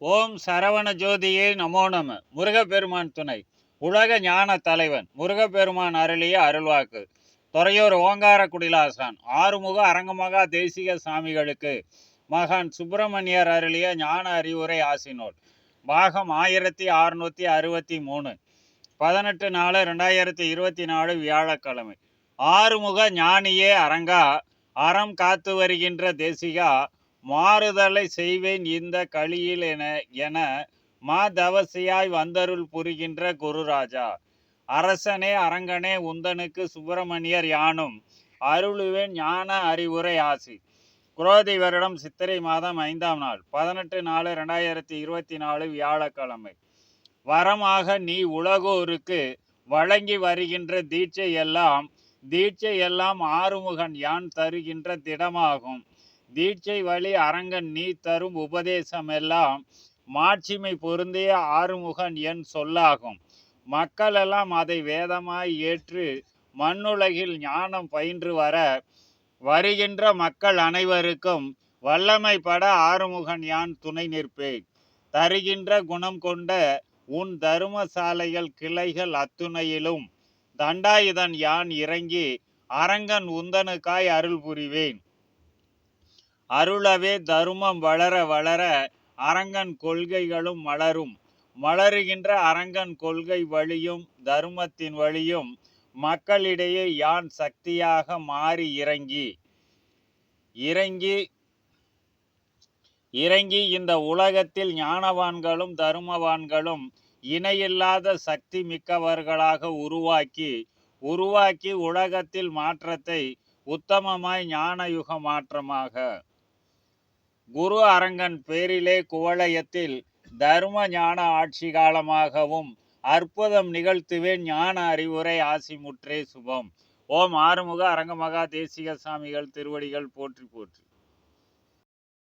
ஓம் சரவண ஜோதியே நமோ நம. முருகப்பெருமான் துணை. உலக ஞான தலைவன் முருகப்பெருமான் அருளிய அருள்வாக்கு. துறையூர் ஓங்கார குடிலாசான் ஆறுமுக அரங்கமகா தேசிக சாமிகளுக்கு. மகான் சுப்பிரமணியர் அருளிய ஞான அறிவுரை ஆசினோல். பாகம் ஆயிரத்தி அறுநூத்தி அறுபத்தி மூணு பதினெட்டு நாலு ரெண்டாயிரத்தி இருபத்தி நாலு வியாழக்கிழமை. ஆறுமுக ஞானியே அரங்கா அறம் காத்து வருகின்ற தேசிகா மாறுதலை செய்வேன் இந்த களியில் என என மா தவசியாய் வந்தருள் புரிகின்ற குருராஜா. அரசனே அரங்கனே உந்தனுக்கு சுப்பிரமணியர் யானும்? அருளுவேன் ஞான அறிவுரை ஆசி. குரோதி வருடம் சித்திரை மாதம் ஐந்தாம் நாள் பதினெட்டு நாலு ரெண்டாயிரத்தி இருபத்தி நாலு வியாழக்கிழமை. வரமாக நீ உலகோருக்கு வழங்கி வருகின்ற தீட்சை எல்லாம் தீட்சை எல்லாம் ஆறுமுகன் யான் தருகின்ற திடமாகும். தீட்சை வழி அரங்கன் நீ தரும் உபதேசம் எல்லாம் மாட்சிமை பொருந்திய ஆறுமுகன் என் சொல்லாகும். மக்களெல்லாம் அதை வேதமாய் ஏற்று மண்ணுலகில் ஞானம் பயின்று வர வருகின்ற மக்கள் அனைவருக்கும் வல்லமை பட ஆறுமுகன் யான் துணை நிற்பேன். தருகின்ற குணம் கொண்ட உன் தருமசாலைகள் கிளைகள் அத்துணையிலும் தண்டாயுதன் யான் இறங்கி அரங்கன் உந்தனுக்காய் அருள் புரிவேன். அருளவே தருமம் வளர வளர அரங்கன் கொள்கைகளும் மலரும். மலருகின்ற அரங்கன் கொள்கை வழியும் தருமத்தின் வழியும் மக்களிடையே யான் சக்தியாக மாறி இறங்கி இறங்கி இறங்கி இந்த உலகத்தில் ஞானவான்களும் தருமவான்களும் இணையில்லாத சக்தி மிக்கவர்களாக உருவாக்கி உருவாக்கி உலகத்தில் மாற்றத்தை உத்தமமாய் ஞானயுக மாற்றமாக. குரு அரங்கன் பேரிலே குவளையத்தில் தர்ம ஞான ஆட்சி காலமாகவும் அற்புதம் நிகழ்த்துவேன் ஞான அறிவுரை ஆசி முற்றே சுபம். ஓம் ஆறுமுக அரங்கமகா தேசிக சாமிகள் திருவடிகள் போற்றி போற்றி.